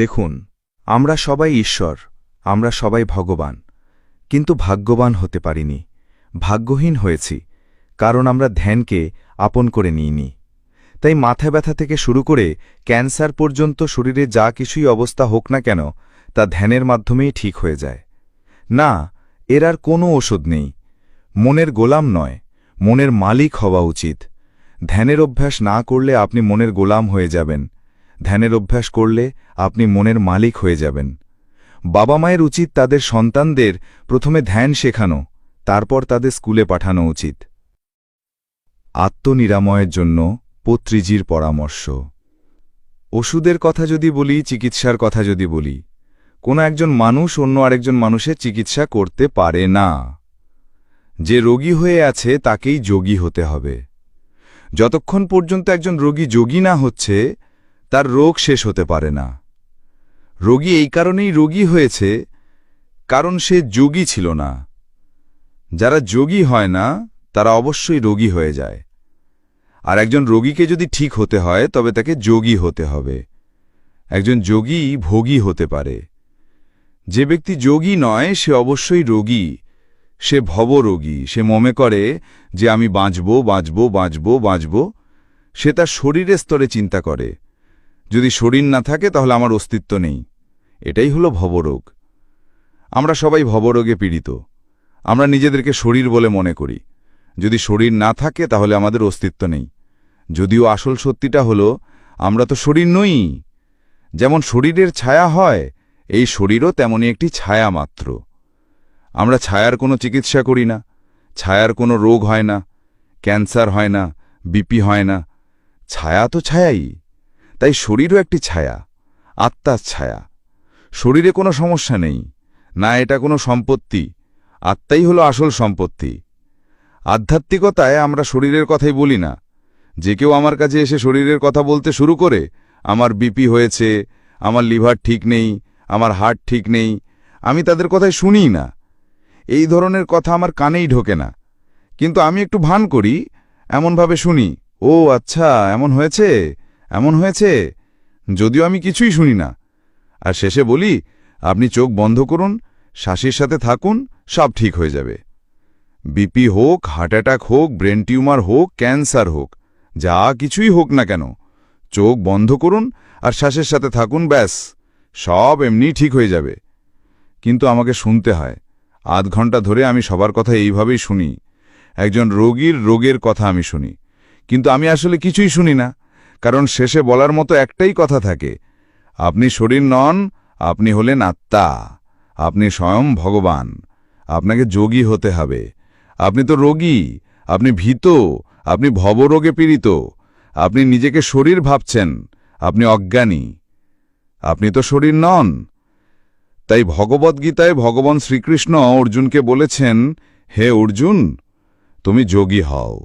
দেখুন, আমরা সবাই ঈশ্বর, আমরা সবাই ভগবান। কিন্তু ভাগ্যবান হতে পারিনি, ভাগ্যহীন হয়েছি, কারণ আমরা ধ্যানকে আপন করে নিইনি। তাই মাথা ব্যথা থেকে শুরু করে ক্যান্সার পর্যন্ত শরীরে যা কিছুই অবস্থা হোক না কেন, তা ধ্যানের মাধ্যমেই ঠিক হয়ে যায়। না, এর আর কোনো ওষুধ নেই। মনের গোলাম নয়, মনের মালিক হওয়া উচিত। ধ্যানের অভ্যাস না করলে আপনি মনের গোলাম হয়ে যাবেন। ধ্যানের অভ্যাস করলে আপনি মনের মালিক হয়ে যাবেন। বাবা মায়ের উচিত তাদের সন্তানদের প্রথমে ধ্যান শেখানো, তারপর তাদের স্কুলে পাঠানো উচিত। আত্মনিরাময়ের জন্য পত্রিজির পরামর্শ। ওষুধের কথা যদি বলি, চিকিৎসার কথা যদি বলি, কোনো একজন মানুষ অন্য আরেকজন মানুষের চিকিৎসা করতে পারে না। যে রোগী হয়ে আছে, তাকেই যোগী হতে হবে। যতক্ষণ পর্যন্ত একজন রোগী যোগী না হচ্ছে তার রোগ শেষ হতে পারে না। রোগী এই কারণেই রোগী হয়েছে কারণ সে যোগী ছিল না। যারা যোগী হয় না, তারা অবশ্যই রোগী হয়ে যায়। আর একজন রোগীকে যদি ঠিক হতে হয়, তবে তাকে যোগী হতে হবে। একজন যোগী ভোগী হতে পারে। যে ব্যক্তি যোগী নয়, সে অবশ্যই রোগী। সে ভবরোগী। সে মনে করে যে আমি বাঁচব বাঁচব বাঁচব বাঁচব। সে তার শরীরের স্তরে চিন্তা করে। যদি শরীর না থাকে, তাহলে আমার অস্তিত্ব নেই। এটাই হলো ভবরোগ। আমরা সবাই ভবরোগে পীড়িত। আমরা নিজেদেরকে শরীর বলে মনে করি। যদি শরীর না থাকে, তাহলে আমাদের অস্তিত্ব নেই। যদিও আসল সত্যিটা হলো, আমরা তো শরীর নই। যেমন শরীরের ছায়া হয়, এই শরীরও তেমনই একটি ছায়া মাত্র। আমরা ছায়ার কোনো চিকিৎসা করি না। ছায়ার কোনো রোগ হয় না। ক্যান্সার হয় না। বিপি হয় না। ছায়া তো ছায়াই। তাই শরীরও একটি ছায়া, আত্মার ছায়া। শরীরে কোনো সমস্যা নেই, না এটা কোনো সম্পত্তি, আত্মাই হলো আসল সম্পত্তি। আধ্যাত্মিকতায় আমরা শরীরের কথাই বলি না। যে কেউ আমার কাছে এসে শরীরের কথা বলতে শুরু করে, আমার বিপি হয়েছে, আমার লিভার ঠিক নেই, আমার হার্ট ঠিক নেই, আমি তাদের কথায় শুনিই না। এই ধরনের কথা আমার কানেই ঢোকে না। কিন্তু আমি একটু ভান করি, এমনভাবে শুনি, ও আচ্ছা এমন হয়েছে? এমন হয়েছে? যদিও আমি কিছুই শুনি না। আর শেষে বলি, আপনি চোখ বন্ধ করুন শ্বাসের সাথে থাকুন, সব ঠিক হয়ে যাবে। বিপি হোক, হার্ট অ্যাটাক হোক, ব্রেন টিউমার হোক, ক্যান্সার হোক, যা কিছুই হোক না কেন, চোখ বন্ধ করুন আর শ্বাসের সাথে থাকুন, ব্যাস, সব এমনি ঠিক হয়ে যাবে। কিন্তু আমাকে শুনতে হয়, আধ ঘণ্টা ধরে আমি সবার কথা এইভাবেই শুনি, একজন রোগীর রোগের কথা আমি শুনি, কিন্তু আমি আসলে কিছুই শুনি না। কারণ শেষে বলার মতো একটাই কথা থাকে। আপনি শরীর নন, আপনি হলেন আত্মা। আপনি স্বয়ং ভগবান। আপনাকে যোগী হতে হবে। আপনি তো রোগী, আপনি ভীত, আপনি ভবরোগে পীড়িত। আপনি নিজেকে শরীর ভাবছেন, আপনি অজ্ঞানী। আপনি তো শরীর নন। তাই ভগবদ্গীতায় ভগবান শ্রীকৃষ্ণ অর্জুনকে বলেছেন, হে অর্জুন, তুমি যোগী হও।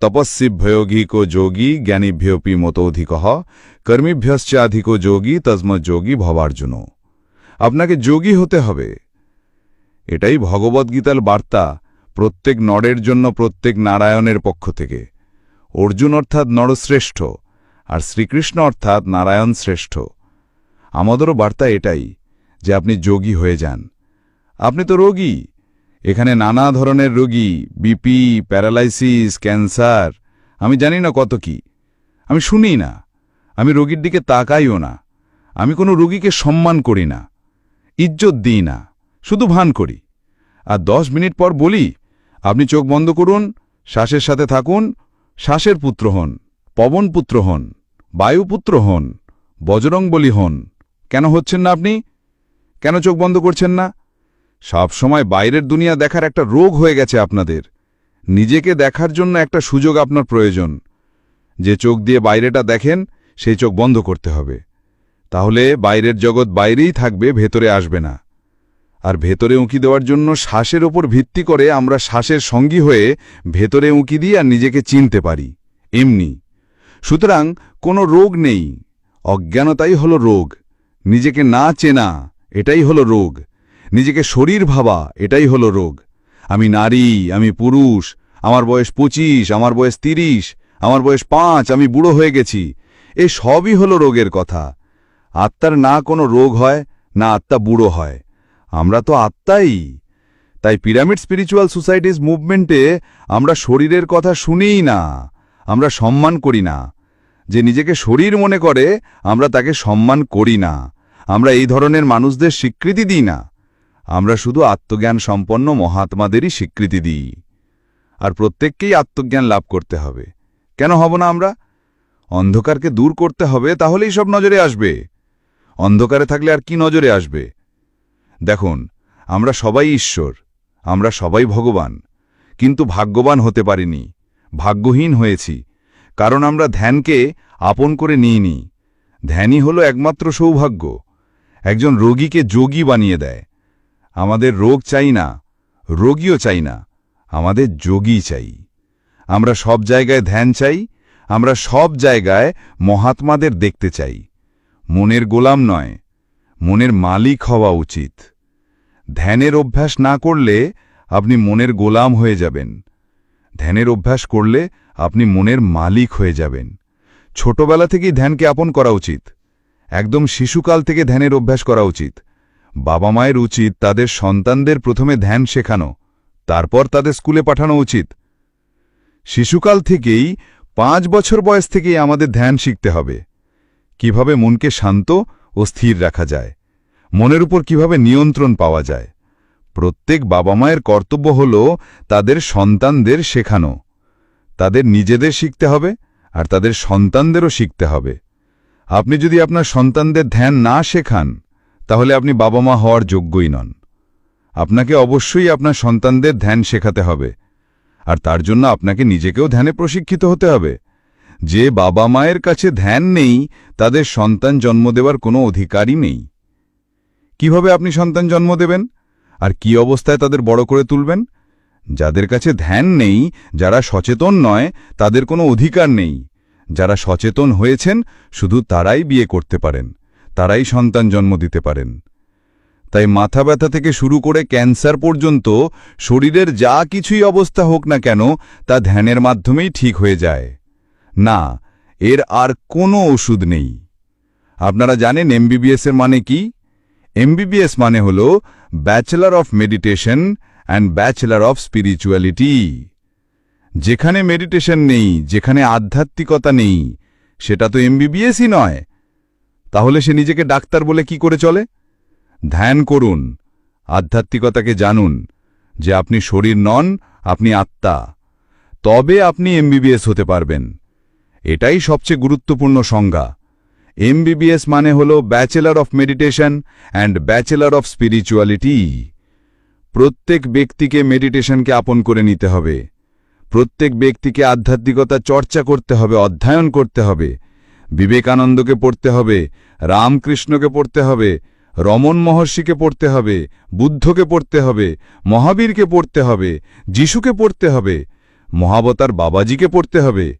তপস্বিভ্যয়োগীকো যোগী জ্ঞানীভ্যোপি মতোধিক কর্মীভ্যশ্চাধিক যোগী তস্ম যোগী ভবার্জুন। আপনাকে যোগী হতে হবে। এটাই ভগবদ্গীতার বার্তা, প্রত্যেক নরের জন্য প্রত্যেক নারায়ণের পক্ষ থেকে। অর্জুন অর্থাৎ নরশ্রেষ্ঠ, আর শ্রীকৃষ্ণ অর্থাৎ নারায়ণ শ্রেষ্ঠ। আমাদেরও বার্তা এটাই, যে আপনি যোগী হয়ে যান। আপনি তো রোগী। এখানে নানা ধরনের রোগী, বিপি, প্যারালাইসিস, ক্যান্সার, আমি জানি না কত কি। আমি শুনি না। আমি রোগীর দিকে তাকাইও না। আমি কোনো রোগীকে সম্মান করি না। ইজ্জত দিই না। শুধু ভান করি। আর দশ মিনিট পর বলি, আপনি চোখ বন্ধ করুন, শ্বাসের সাথে থাকুন, শ্বাসের পুত্র হন, পবন পুত্র হন বায়ুপুত্র হন, বজরং বলি হন। কেন হচ্ছেন না আপনি? কেন চোখ বন্ধ করছেন না? সব সময় বাইরের দুনিয়া দেখার একটা রোগ হয়ে গেছে আপনাদের। নিজেকে দেখার জন্য একটা সুযোগ আপনার প্রয়োজন। যে চোখ দিয়ে বাইরেটা দেখেন, সেই চোখ বন্ধ করতে হবে। তাহলে বাইরের জগৎ বাইরেই থাকবে, ভেতরে আসবে না। আর ভেতরে উঁকি দেওয়ার জন্য শ্বাসের ওপর ভিত্তি করে আমরা শ্বাসের সঙ্গী হয়ে ভেতরে উঁকি দিই আর নিজেকে চিনতে পারি। এমনি। সুতরাং কোনো রোগ নেই। অজ্ঞানতাই হলো রোগ। নিজেকে না চেনা, এটাই হলো রোগ। নিজেকে শরীর ভাবা, এটাই হলো রোগ। আমি নারী, আমি পুরুষ, আমার বয়স পঁচিশ, আমার বয়স তিরিশ, আমার বয়স পাঁচ, আমি বুড়ো হয়ে গেছি। এ সবই হলো রোগের কথা। আত্মার না কোনো রোগ হয়, না আত্মা বুড়ো হয়। আমরা তো আত্মাই। তাই পিরামিড স্পিরিচুয়াল সোসাইটিস মুভমেন্টে আমরা শরীরের কথা শুনিই না, আমরা সম্মান করি না। যে নিজেকে শরীর মনে করে, আমরা তাকে সম্মান করি না। আমরা এই ধরনের মানুষদের স্বীকৃতি দিই না। আমরা শুধু আত্মজ্ঞান সম্পন্ন মহাত্মাদেরই স্বীকৃতি দিই। আর প্রত্যেককেই আত্মজ্ঞান লাভ করতে হবে। কেন হব না আমরা? অন্ধকারকে দূর করতে হবে, তাহলেই সব নজরে আসবে। অন্ধকারে থাকলে আর কি নজরে আসবে? দেখুন, আমরা সবাই ঈশ্বর, আমরা সবাই ভগবান, কিন্তু ভাগ্যবান হতে পারিনি, ভাগ্যহীন হয়েছি, কারণ আমরা ধ্যানকে আপন করে নিইনি। ধ্যানই হলো একমাত্র সৌভাগ্য, একজন রোগীকে যোগী বানিয়ে দেয়। আমাদের রোগ চাই না, রোগীও চাই না, আমাদের যোগী চাই। আমরা সব জায়গায় ধ্যান চাই, আমরা সব জায়গায় মহাত্মাদের দেখতে চাই। মনের গোলাম নয়, মনের মালিক হওয়া উচিত। ধ্যানের অভ্যাস না করলে আপনি মনের গোলাম হয়ে যাবেন। ধ্যানের অভ্যাস করলে আপনি মনের মালিক হয়ে যাবেন। ছোটবেলা থেকেই ধ্যানকে আপন করা উচিত। একদম শিশুকাল থেকে ধ্যানের অভ্যাস করা উচিত। বাবা মায়ের উচিত তাদের সন্তানদের প্রথমে ধ্যান শেখানো, তারপর তাদের স্কুলে পাঠানো উচিত। শিশুকাল থেকেই পাঁচ বছর বয়স থেকেই আমাদের ধ্যান শিখতে হবে। কীভাবে মনকে শান্ত ও স্থির রাখা যায়, মনের উপর কীভাবে নিয়ন্ত্রণ পাওয়া যায়। প্রত্যেক বাবা মায়ের কর্তব্য হল তাদের সন্তানদের শেখানো। তাদের নিজেদের শিখতে হবে আর তাদের সন্তানদেরও শিখতে হবে। আপনি যদি আপনার সন্তানদের ধ্যান না শেখান তাহলে আপনি বাবা মা হওয়ার যোগ্যই নন। আপনাকে অবশ্যই আপনার সন্তানদের ধ্যান শেখাতে হবে। আর তার জন্য আপনাকে নিজেকেও ধ্যানে প্রশিক্ষিত হতে হবে। যে বাবা মায়ের কাছে ধ্যান নেই, তাদের সন্তান জন্ম দেওয়ার কোনো অধিকারই নেই। কীভাবে আপনি সন্তান জন্ম দেবেন? আর কি অবস্থায় তাদের বড় করে তুলবেন? যাদের কাছে ধ্যান নেই, যারা সচেতন নয়, তাদের কোনো অধিকার নেই। যারা সচেতন হয়েছেন, শুধু তারাই বিয়ে করতে পারেন। তারাই সন্তান জন্ম দিতে পারেন। তাই মাথা ব্যথা থেকে শুরু করে ক্যান্সার পর্যন্ত শরীরের যা কিছুই অবস্থা হোক না কেন, তা ধ্যানের মাধ্যমেই ঠিক হয়ে যায়। না, এর আর কোনো ওষুধ নেই। আপনারা জানেন এমবিবিএস এর মানে কি? এমবিবিএস মানে হল bachelor of meditation and bachelor of spirituality যেখানে মেডিটেশন নেই, যেখানে আধ্যাত্মিকতা নেই, সেটা তো এমবিবিএসই নয়। তাহলে সে নিজেকে ডাক্তার বলে কি করে চলে? ধ্যান করুন, আধ্যাত্মিকতাকে জানুন, যে আপনি শরীর নন, আপনি আত্মা। তবে আপনি এমবিবিএস হতে পারবেন। এটাই সবচেয়ে গুরুত্বপূর্ণ সংজ্ঞা। এমবিবিএস মানে হল bachelor of meditation and bachelor of spirituality প্রত্যেক ব্যক্তিকে মেডিটেশনকে আপন করে নিতে হবে। প্রত্যেক ব্যক্তিকে আধ্যাত্মিকতা চর্চা করতে হবে, অধ্যয়ন করতে হবে। বিবেকানন্দকে পড়তে হবে, রামকৃষ্ণকে পড়তে হবে রমন মহর্ষিকে পড়তে হবে, বুদ্ধকে পড়তে হবে, মহাবীরকে পড়তে হবে, যিশুকে পড়তে হবে, মহাবতার বাবাজিকে পড়তে হবে।